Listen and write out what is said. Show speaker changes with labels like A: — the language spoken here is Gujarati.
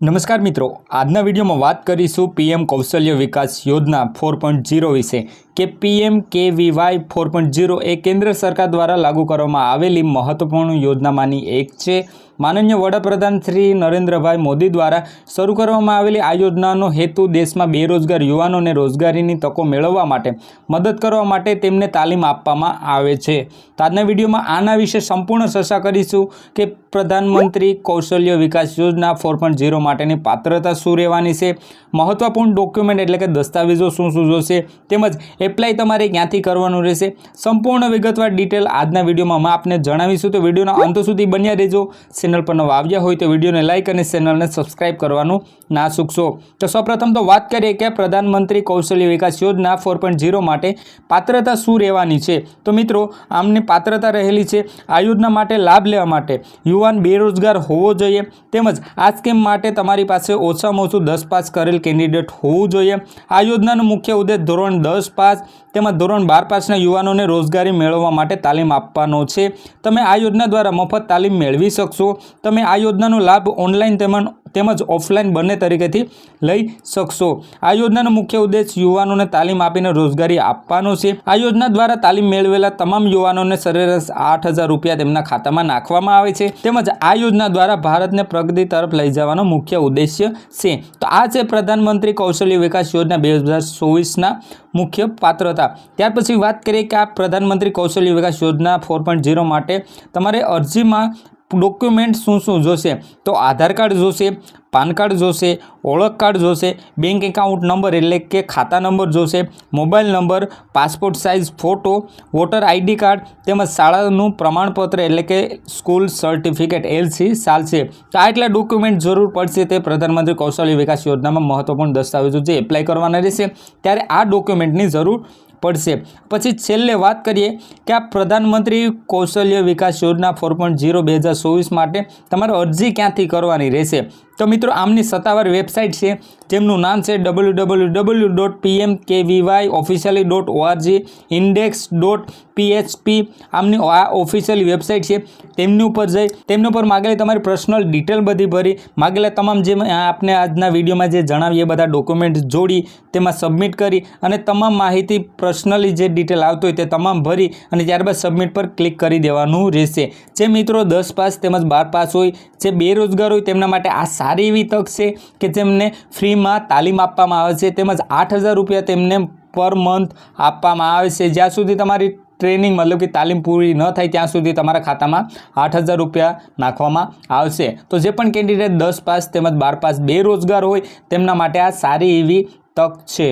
A: નમસ્કાર મિત્રો, આજના વિડીયોમાં વાત કરીશું પીએમ કૌશલ્ય વિકાસ યોજના ફોર પોઈન્ટ ઝીરો વિશે કે PM K VY four point zero એ કેન્દ્ર સરકાર દ્વારા લાગુ કરવામાં આવેલી મહત્વપૂર્ણ યોજનામાંની એક છે. માનનીય વડાપ્રધાન શ્રી નરેન્દ્રભાઈ મોદી દ્વારા શરૂ કરવામાં આવેલી આ યોજનાનો હેતુ દેશમાં બેરોજગાર યુવાનોને રોજગારીની તકો મેળવવા માટે, મદદ કરવા માટે તેમને તાલીમ આપવામાં આવે છે. આજના વિડીયોમાં આના વિશે સંપૂર્ણ ચર્ચા કરીશું કે પ્રધાનમંત્રી કૌશલ્ય વિકાસ યોજના ફોર પોઈન્ટ ઝીરો માટેની પાત્રતા શું રહેવાની છે? મહત્વપૂર્ણ ડોક્યુમેન્ટ એટલે કે દસ્તાવેજો શું શું જોશે? તેમજ એપ્લાય તમારે ક્યાંથી કરવાનું રહેશે? સંપૂર્ણ વિગતવાર ડિટેલ આજના વિડીયોમાં અમે આપને જણાવીશું. તો વિડીયોના અંત સુધી બન્યા રહેજો. ચેનલ પર નવા આવ્યા હોય તો વિડીયોને લાઇક અને ચેનલને સબસ્ક્રાઇબ કરવાનું ના ચૂકશો તો સૌપ્રથમ તો વાત કરીએ કે પ્રધાનમંત્રી કૌશલ્ય વિકાસ યોજના ફોર માટે પાત્રતા શું રહેવાની છે? તો મિત્રો, આમની પાત્રતા રહેલી છે આ યોજના માટે લાભ લેવા માટે યુવાન બેરોજગાર હોવો જોઈએ. તેમજ આ સ્કીમ માટે તમારી પાસે ઓછામાં ઓછું દસ પાસ કરેલ કેન્ડિડેટ હોવું જોઈએ. આ યોજનાનો મુખ્ય ઉદ્દેશ ધોરણ દસ પાસ તેમજ ધોરણ બાર પાસના યુવાનોને રોજગારી મેળવવા માટે તાલીમ આપવાનો છે. તમે આ યોજના દ્વારા મફત તાલીમ મેળવી શકશો. તમે આ યોજનાનો લાભ ઓનલાઈન તેમજ તેમજ ઓફલાઈન બંને તરીકેથી લઈ શકશો. આ યોજનાનો મુખ્ય ઉદ્દેશ યુવાનોને તાલીમ આપીને રોજગારી આપવાનો છે. આ યોજના દ્વારા તાલીમ મેળવેલા તમામ યુવાનોને સરેરાશ આઠ રૂપિયા તેમના ખાતામાં નાખવામાં આવે છે. તેમજ આ યોજના દ્વારા ભારતને પ્રગતિ તરફ લઈ જવાનો મુખ્ય ઉદ્દેશ્ય છે. તો આ છે પ્રધાનમંત્રી કૌશલ્ય વિકાસ યોજના બે હજાર ચોવીસના મુખ્ય પાત્રતા. ત્યાર પછી વાત કરીએ કે આ પ્રધાનમંત્રી કૌશલ્ય વિકાસ યોજના ફોર માટે તમારે અરજીમાં ડોક્યુમેન્ટ શું શું જોશે? તો આધાર કાર્ડ જોશે, પાન કાર્ડ જોશે, ઓળખ કાર્ડ જોશે, બેંક એકાઉન્ટ નંબર એટલે કે ખાતા નંબર જોશે, mobile number, passport size, photo, voter ID card તેમજ શાળાનું પ્રમાણપત્ર એટલે કે સ્કૂલ સર્ટિફિકેટ એલસી ચાલશે. તો આ એટલા ડોક્યુમેન્ટ જરૂર પડશે તે પ્રધાનમંત્રી કૌશલ્ય વિકાસ યોજનામાં મહત્વપૂર્ણ દસ્તાવેજો જે એપ્લાય કરવાના રહેશે. ત્યારે આ ડોક્યુમેન્ટની જરૂર પડશે. પછી છેલ્લે વાત કરીએ કે આ પ્રધાનમંત્રી કૌશલ્ય વિકાસ યોજના ફોર પોઈન્ટ જીરો બે હજાર ચોવીસ માટે તમારે અરજી ક્યાંથી કરવાની રહેશે? તો મિત્રો, આમની સત્તાવાર વેબસાઇટ છે, જેમનું નામ છે W W W dot PM KVY officially dot ORG index dot PHP આમની આ ઓફિશિયલી વેબસાઇટ છે, તેમની ઉપર જઈ, તેમની ઉપર માગેલી તમારી પર્સનલ ડિટેલ બધી ભરી, માગેલા તમામ જે આપને આજના વિડીયોમાં જે જણાવીએ બધા ડોક્યુમેન્ટ જોડી, તેમાં સબમિટ કરી અને તમામ માહિતી પર્સનલી જે ડિટેલ આવતો હોય તે તમામ ભરી અને ત્યારબાદ સબમિટ પર ક્લિક કરી દેવાનું રહેશે. જે મિત્રો, દસ પાસ તેમજ બાર પાસ હોય, જે બેરોજગાર હોય, તેમના માટે આ સારી એવી તક છે કે જેમને ફ્રીમાં તાલીમ આપવામાં આવે છે તેમજ આઠ હજાર રૂપિયા તેમને પર મંથ આપવામાં આવે છે. જ્યાં સુધી તમારી ટ્રેનિંગ મતલબ કે તાલીમ પૂરી ન થાય ત્યાં સુધી તમારા ખાતામાં આઠ હજાર રૂપિયા નાખવામાં આવશે. તો જે પણ કેન્ડિડેટ દસ પાસ તેમજ બાર પાસ બેરોજગાર હોય તેમના માટે આ સારી એવી તક છે.